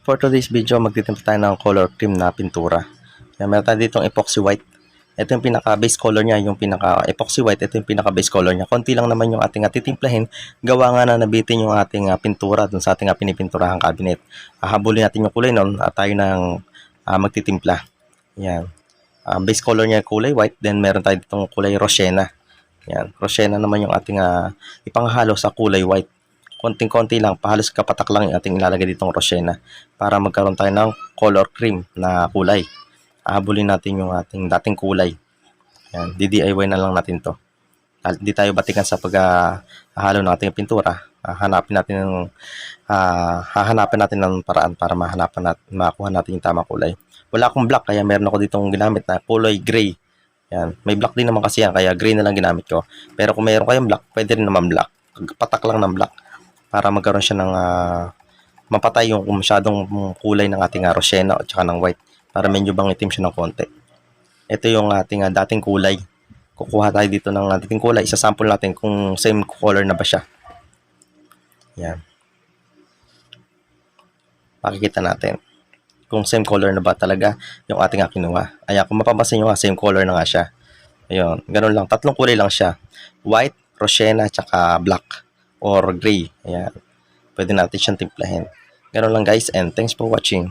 For today's video, magtitimpa tayo ng color cream na pintura. Yan, meron tayo ditong epoxy white. Ito yung pinaka base color niya, yung pinaka epoxy white, ito yung pinaka base color niya. Konti lang naman yung ating atitimplahin. Gawa nga na nabitin yung ating ah, pintura dun sa ating uh, pinipinturahan cabinet. Hahabulin natin yung kulay nun at tayo nang ah, magtitimpla. Yan. Ah, base color niya kulay white, then meron tayo ditong kulay rosena. Yan. Rosena naman yung ating ah, ipanghalo sa kulay white konting-konti lang, pahalos kapatak lang yung ating ilalagay ditong rosena para magkaroon tayo ng color cream na kulay. Ahabulin natin yung ating dating kulay. Yan, DIY na lang natin to. Hindi tayo batikan sa paghahalo ng ating pintura. Ah, hanapin natin ng ah, hahanapin natin ng paraan para mahanapan natin, makuha natin yung tamang kulay. Wala akong black kaya meron ako ditong ginamit na kulay gray. Yan. May black din naman kasi yan kaya gray na lang ginamit ko. Pero kung meron kayong black, pwede rin naman black. Patak lang ng black para magkaroon siya ng ah, mapatay yung masyadong kulay ng ating uh, rosena at saka ng white para medyo bang itim siya ng konti. Ito yung ating ah, dating kulay. Kukuha tayo dito ng dating kulay. Isasample natin kung same color na ba siya. Yan. Pakikita natin kung same color na ba talaga yung ating uh, kinuha. Ayan, kung mapapansin nyo same color na nga siya. Ayun, ganun lang. Tatlong kulay lang siya. White, rosena, tsaka black or gray. Ayan. Pwede natin siyang timplahin. Ganun lang guys and thanks for watching.